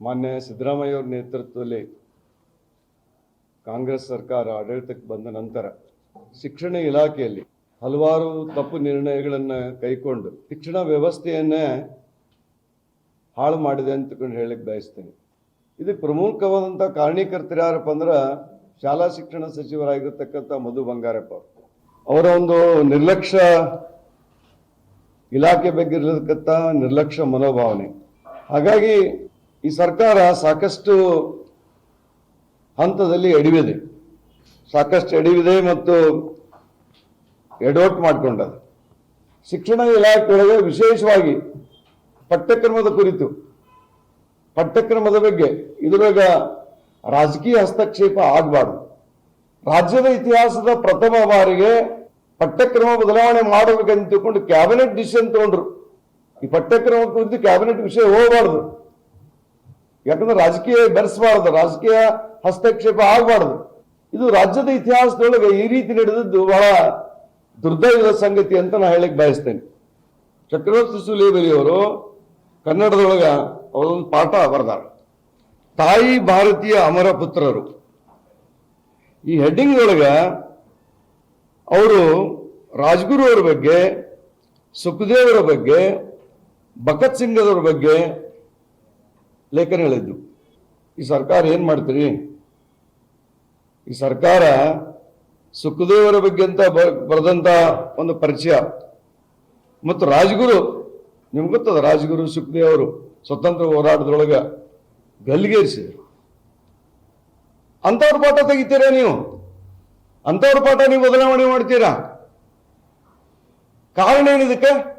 ಮಾನ್ಯ ಸಿದ್ದರಾಮಯ್ಯ ಅವ್ರ ನೇತೃತ್ವದಲ್ಲಿ ಕಾಂಗ್ರೆಸ್ ಸರ್ಕಾರ ಆಡಳಿತಕ್ಕೆ ಬಂದ ನಂತರ ಶಿಕ್ಷಣ ಇಲಾಖೆಯಲ್ಲಿ ಹಲವಾರು ತಪ್ಪು ನಿರ್ಣಯಗಳನ್ನು ಕೈಕೊಂಡು ಶಿಕ್ಷಣ ವ್ಯವಸ್ಥೆಯನ್ನೇ ಹಾಳು ಮಾಡಿದೆ ಅಂತಕೊಂಡು ಹೇಳಕ್ಕೆ ಬಯಸ್ತೇನೆ ಇದಕ್ಕೆ ಪ್ರಮುಖವಾದಂಥ ಕಾರಣೀಕರ್ತರು ಯಾರಪ್ಪ ಅಂದ್ರೆ ಶಾಲಾ ಶಿಕ್ಷಣ ಸಚಿವರಾಗಿರ್ತಕ್ಕಂಥ ಮಧು ಬಂಗಾರಪ್ಪ ಅವರು. ಅವರ ಒಂದು ನಿರ್ಲಕ್ಷ್ಯ ಇಲಾಖೆ ಬಗ್ಗೆ ಇರತಕ್ಕಂಥ ನಿರ್ಲಕ್ಷ್ಯ ಮನೋಭಾವನೆ ಹಾಗಾಗಿ ಈ ಸರ್ಕಾರ ಸಾಕಷ್ಟು ಹಂತದಲ್ಲಿ ಎಡವಿದೆ. ಸಾಕಷ್ಟು ಎಡವಿದೆ ಮತ್ತು ಎಡೋಟ್ ಮಾಡಿಕೊಂಡದು. ಶಿಕ್ಷಣ ಇಲಾಖೆಯೊಳಗೆ ವಿಶೇಷವಾಗಿ ಪಠ್ಯಕ್ರಮದ ಕುರಿತು, ಪಠ್ಯಕ್ರಮದ ಬಗ್ಗೆ ಇದರಾಗ ರಾಜಕೀಯ ಹಸ್ತಕ್ಷೇಪ ಆಗಬಾರ್ದು. ರಾಜ್ಯದ ಇತಿಹಾಸದ ಪ್ರಥಮ ಬಾರಿಗೆ ಪಠ್ಯಕ್ರಮ ಬದಲಾವಣೆ ಮಾಡಬೇಕಂತ ತಿಳ್ಕೊಂಡು ಕ್ಯಾಬಿನೆಟ್ ಡಿಸಿಷನ್ ತಗೊಂಡ್ರು. ಈ ಪಠ್ಯಕ್ರಮ ಕುರಿತು ಕ್ಯಾಬಿನೆಟ್ ವಿಷಯ ಹೋಗಬಾರ್ದು. ಯಾಕಂದ್ರೆ ರಾಜಕೀಯ ಬೆರೆಸಬಾರ್ದು, ರಾಜಕೀಯ ಹಸ್ತಕ್ಷೇಪ ಆಗಬಾರ್ದು. ಇದು ರಾಜ್ಯದ ಇತಿಹಾಸದೊಳಗೆ ಈ ರೀತಿ ನಡೆದದ್ದು ಬಹಳ ದುರ್ದೈವದ ಸಂಗತಿ ಅಂತ ನಾ ಹೇಳಕ್ ಬಯಸ್ತೇನೆ. ಚಕ್ರವರ್ತಿ ಸುಲೇಬರಿಯವರು ಕನ್ನಡದೊಳಗ ಅವರೊಂದು ಪಾಠ ಬರೆದಾರ. ತಾಯಿ ಭಾರತೀಯ ಅಮರ ಪುತ್ರರು. ಈ ಹೆಡ್ಡಿಂಗ್ ಒಳಗ ಅವರು ರಾಜ್ಗುರು ಅವರ ಬಗ್ಗೆ, ಸುಖದೇವರ ಬಗ್ಗೆ, ಭಗತ್ ಅವರ ಬಗ್ಗೆ ಲೇಖನ ಹೇಳಿದ್ದು ಈ ಸರ್ಕಾರ ಏನ್ ಮಾಡ್ತೀರಿ? ಈ ಸರ್ಕಾರ ಸುಖದೇವರ ಬಗ್ಗೆ ಅಂತ ಬರೆದಂಥ ಬರೆದಂತ ಒಂದು ಪರಿಚಯ. ಮತ್ತು ರಾಜಗುರು, ನಿಮ್ಗೆ ಗೊತ್ತದ ರಾಜಗುರು ಸುಖದೇವರು ಸ್ವತಂತ್ರ ಹೋರಾಟದೊಳಗ ಗಲ್ಲಿಗೇರಿಸಿದರು. ಅಂಥವ್ರ ಪಾಠ ತೆಗಿತೀರಾ ನೀವು? ಅಂಥವ್ರ ಪಾಠ ನೀವು ಬದಲಾವಣೆ ಮಾಡ್ತೀರಾ? ಕಾರಣ ಏನಿದಕ್ಕೆ?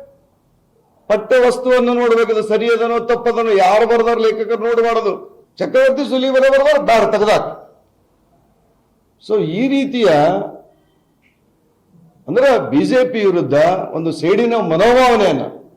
ಪಠ್ಯ ವಸ್ತುವನ್ನು ನೋಡಬೇಕು ಸರಿಯದನೋ ತಪ್ಪದನೋ ಯಾರು ಬರೆದಾರ ಲೇಖಕರು ನೋಡಬಾರದು. ಚಕ್ರವರ್ತಿ ಸುಲಿಬರ ಬರೆದಾರ ಬ್ಯಾಡ ತೆಗೆದಾಕ. ಸೊ ಈ ರೀತಿಯ ಅಂದ್ರೆ ಬಿಜೆಪಿ ವಿರುದ್ಧ ಒಂದು ಸೇಡಿನ ಮನೋಭಾವನೆಯನ್ನ